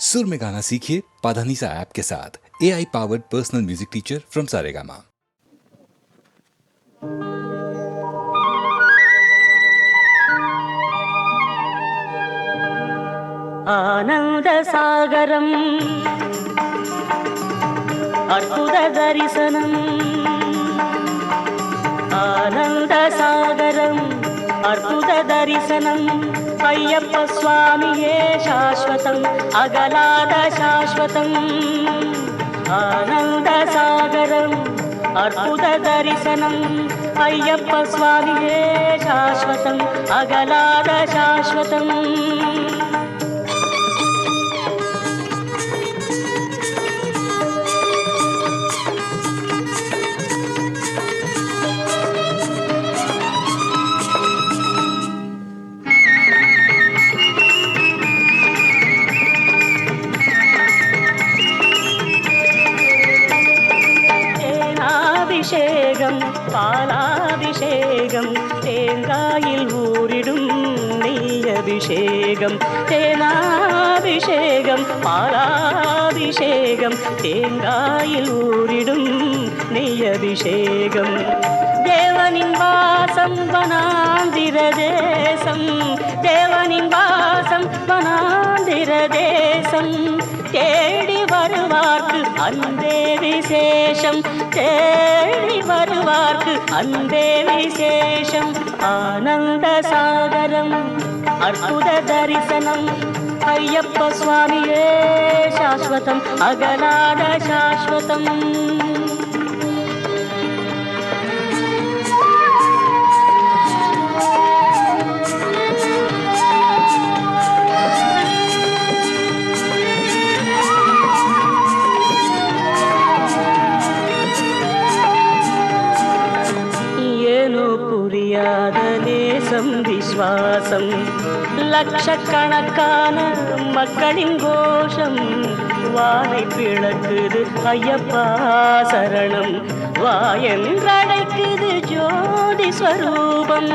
सुर में गाना सीखिए पाधानीसा ऐप के साथ। A I powered personal music teacher from Saregama आनंद सागरम, अद्भुत दर्शनम। अय्यप्पस्वामि ये शाश्वतम् अगलादशाश्वतम्। आनन्दसागरम् अनन्दसागरम् अय्यप्पस्वामि ये शाश्वतम् अगला தேங்காயில் ஊரிடும் நெய் அபிஷேகம் தேவனின் வாசம் வனாந்திர தேசம் தேவனின் வாசம் வனாந்திர தேசம் தேடி வருவார்க்கு அன்பே விசேஷம். தேடி வருவார்க்கு அன்பே விசேஷம். ஆனந்த சாகரம் அற்புத தரிசனம். ஐயப்ப சுவாமியே சாஸ்வதம் அகலாத சாஸ்வதம் ஏனோ புரியாத நேசம் விஸ்வாசம் லட்சக்கணக்கான மக்களின் கோஷம் வானை பிளக்குது ஐயப்பா சரணம். வாயன்றடைக்குது ஜோதி ஸ்வரூபம்.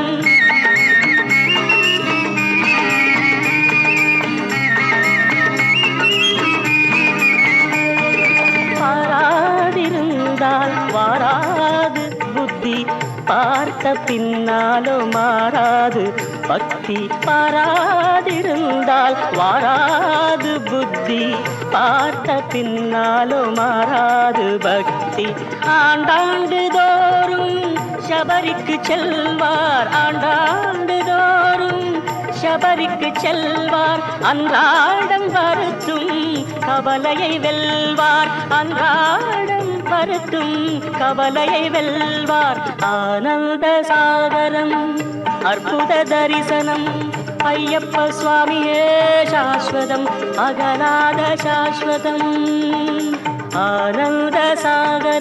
பார்த்த பின்னாலோ மாறாது. பக்தி பாராதிருந்தால் வாராது புத்தி. பார்த்த பின்னாலோ மாறாது பக்தி. ஆண்டாண்டு தோறும் சபரிக்கு செல்வார். ஆண்டாண்டு தோறும் சபரிக்கு செல்வார். அன்றாடம் வருத்தும் கவலையை வெல்வார். அன்றாடம் பருத்தும் கவலையை வெல்வார் ஆனந்த சாகரம் அற்புத தரிசனம். ஐயப்ப சுவாமியே சாஸ்வதம் அகலாத சாஸ்வதம். ஆனந்த சாகரம்.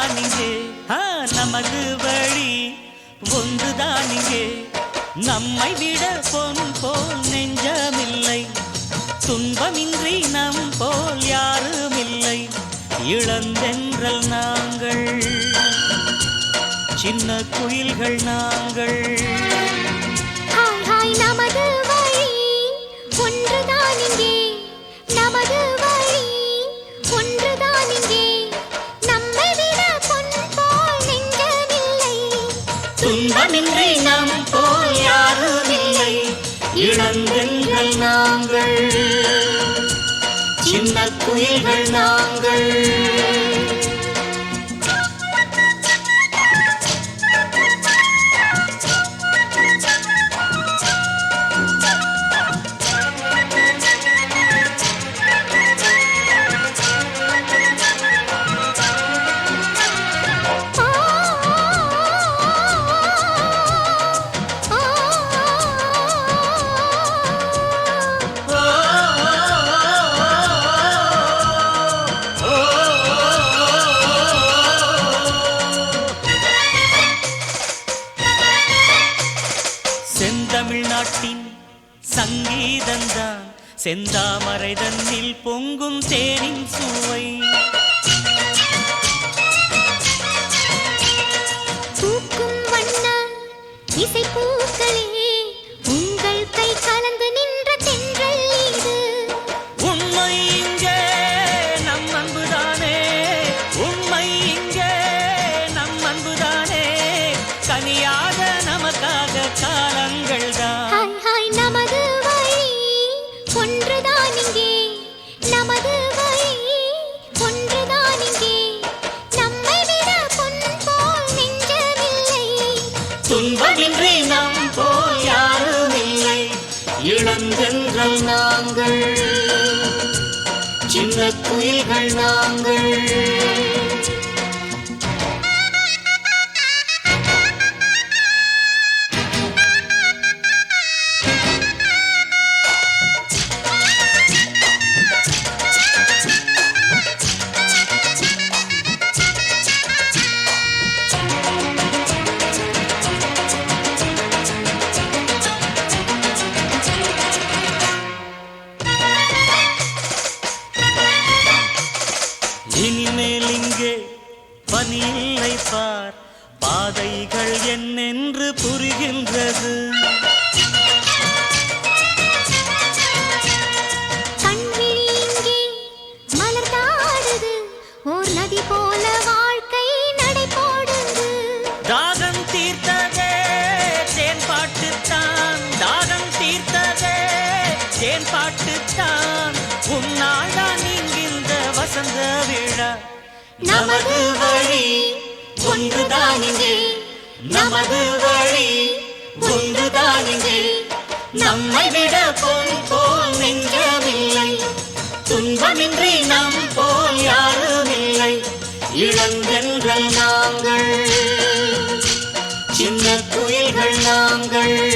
ஒன்றுதான் இங்கே நமது வழி. ஒன்றுதான் இங்கே நம்மை விட பொன் போல் நெஞ்சமில்லை. துன்பமின்றி நம் போல் யாரும் இல்லை இளந்தென்றல் நாங்கள். சின்ன குயில்கள் நாங்கள். ஒன்றுதான் இங்கே நாங்கள். சின்ன குயில்கள் நாங்கள். நாங்கள் பொங்குதானுங்கள் நம்மை விட பொன் போல் நெஞ்சமில்லை. துன்பமின்றி நம் போல் யாரும் இல்லை இளங்கென்றல் நாங்கள். சின்ன குயில்கள் நாங்கள்.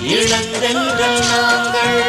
இளங்கென்றல் நாங்கள்.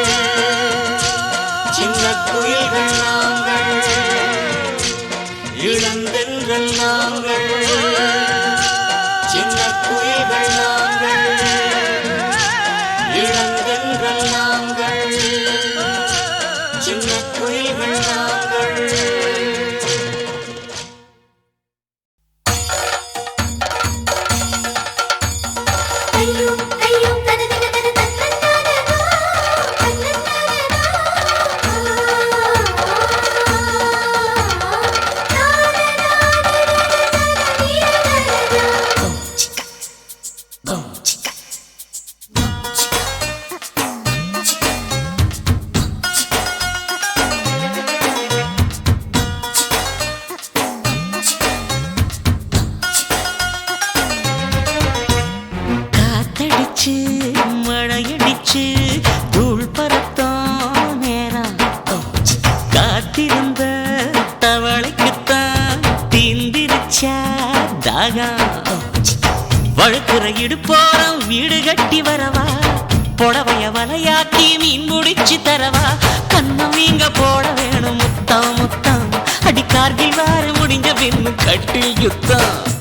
முடிஞ்ச பின் கட்டில் யுத்தம்.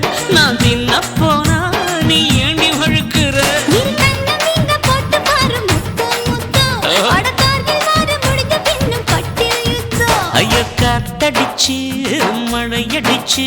அடிச்சு மழை அடிச்சு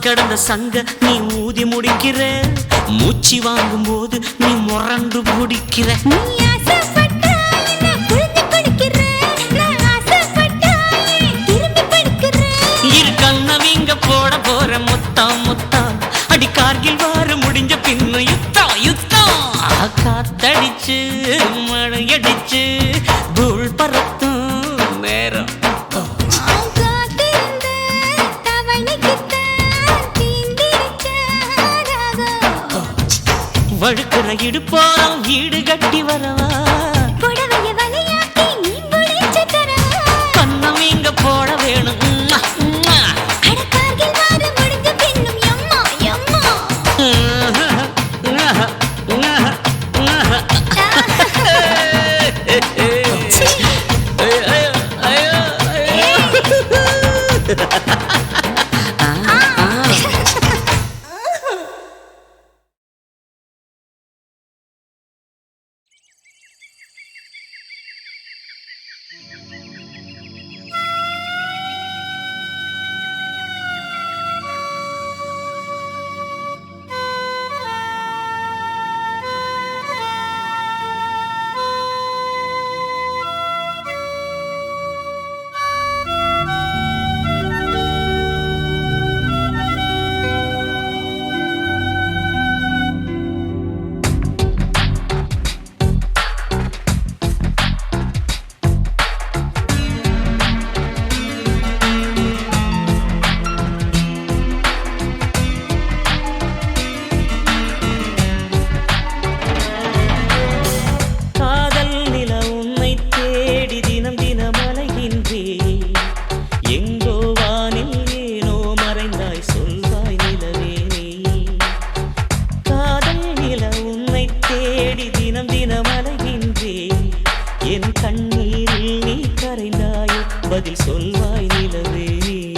கடந்த சங்க நீ ஊதி முடிக்கிற. மூச்சு வாங்கும் போது நீ முரண்டு பிடிக்கிற? போட போற முத்தா முத்தா. அடி கார்கில் வார முடிஞ்ச பின்ன யுத்தா யுத்தா காத்தடிச்சு. வழுக்கிற இடுப்போரம் வீடு கட்டி வரவா? புடவைய வலையாக்கி நீ புடிச்சு தரவா? கண்ணம் இங்க போட வேணும். பதில் சொல்வாய் நிலவே.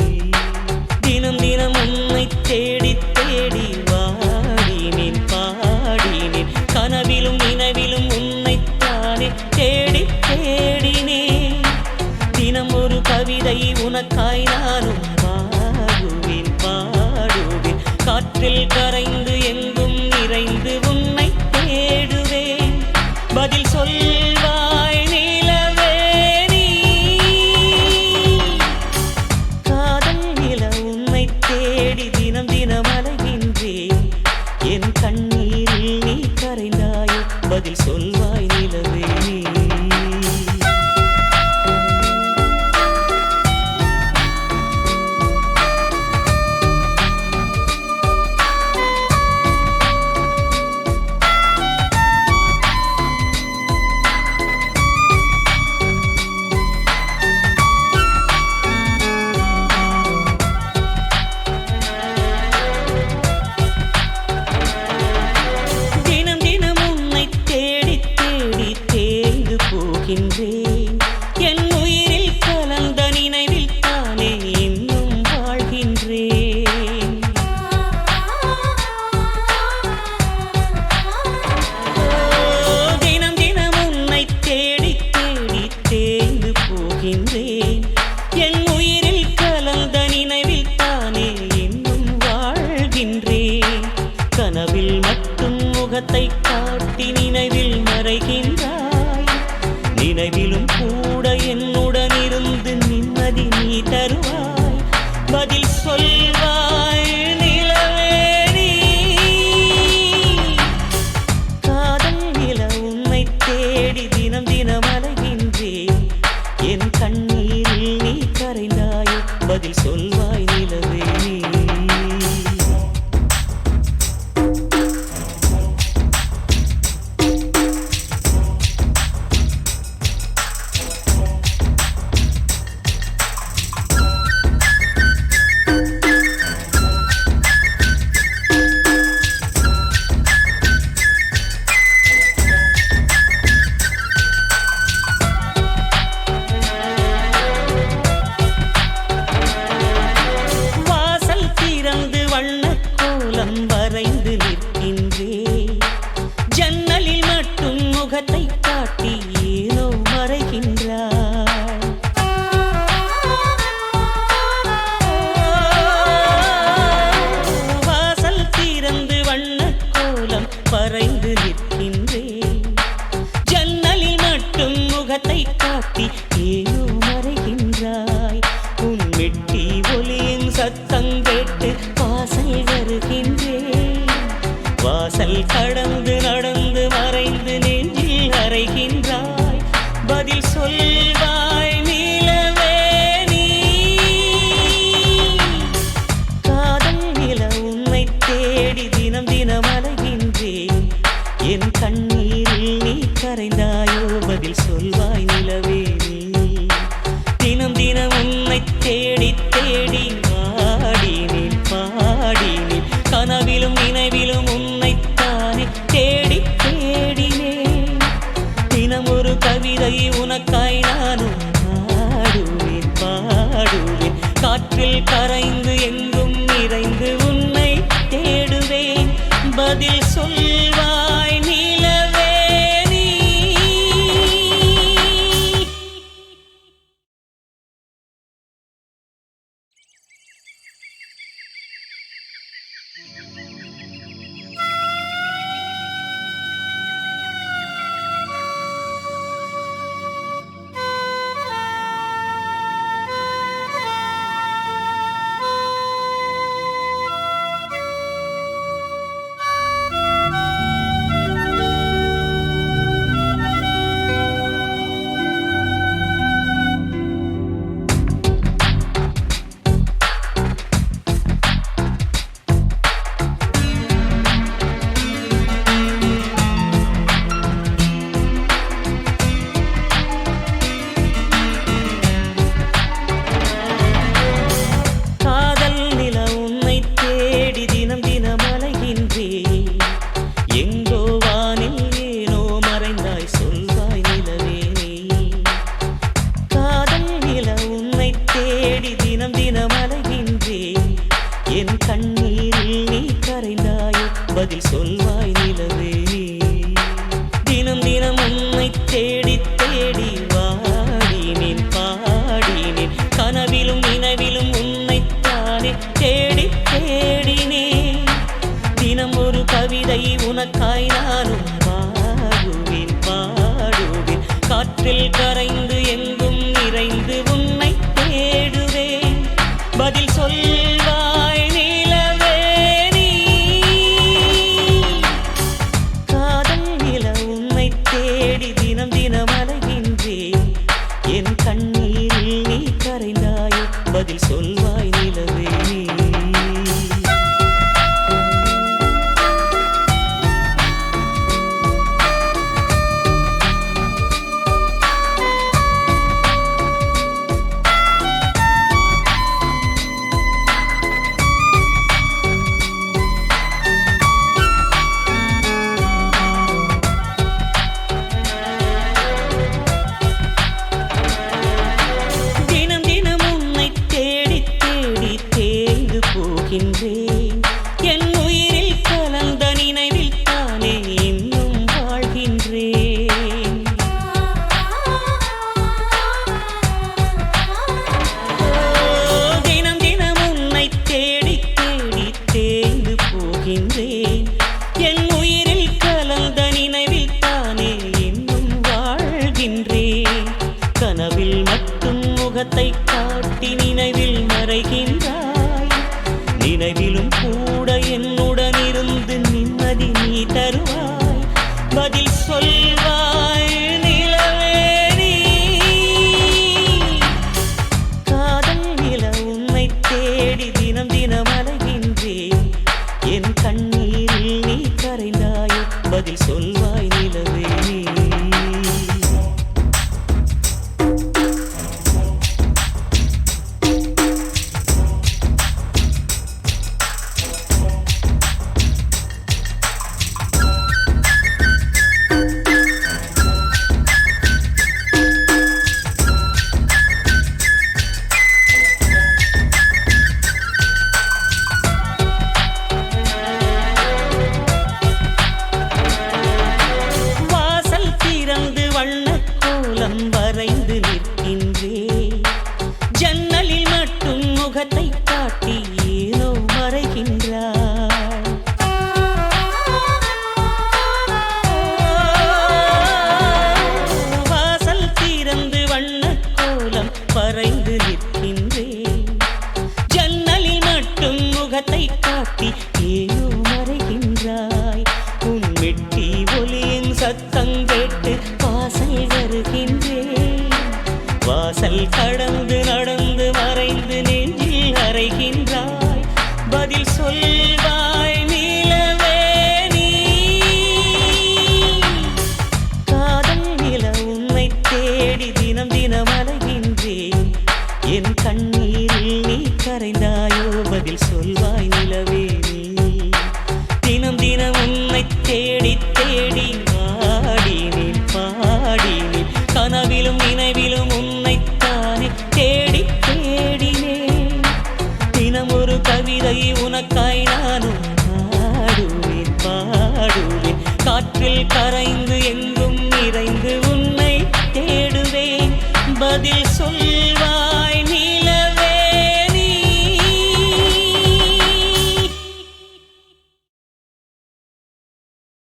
தினம் தினம் உன்னை தேடி தேடி வாடினேன் பாடினேன். கனவிலும் நினைவிலும் உன்னைத்தானே தேடி தேடினேன். தினம் ஒரு கவிதை உனக்காய் நானும் பாடுவேன் பாடுவேன். காற்றில் கரைந்து நினைவில் மறைகின்றாய். நினைவிலும்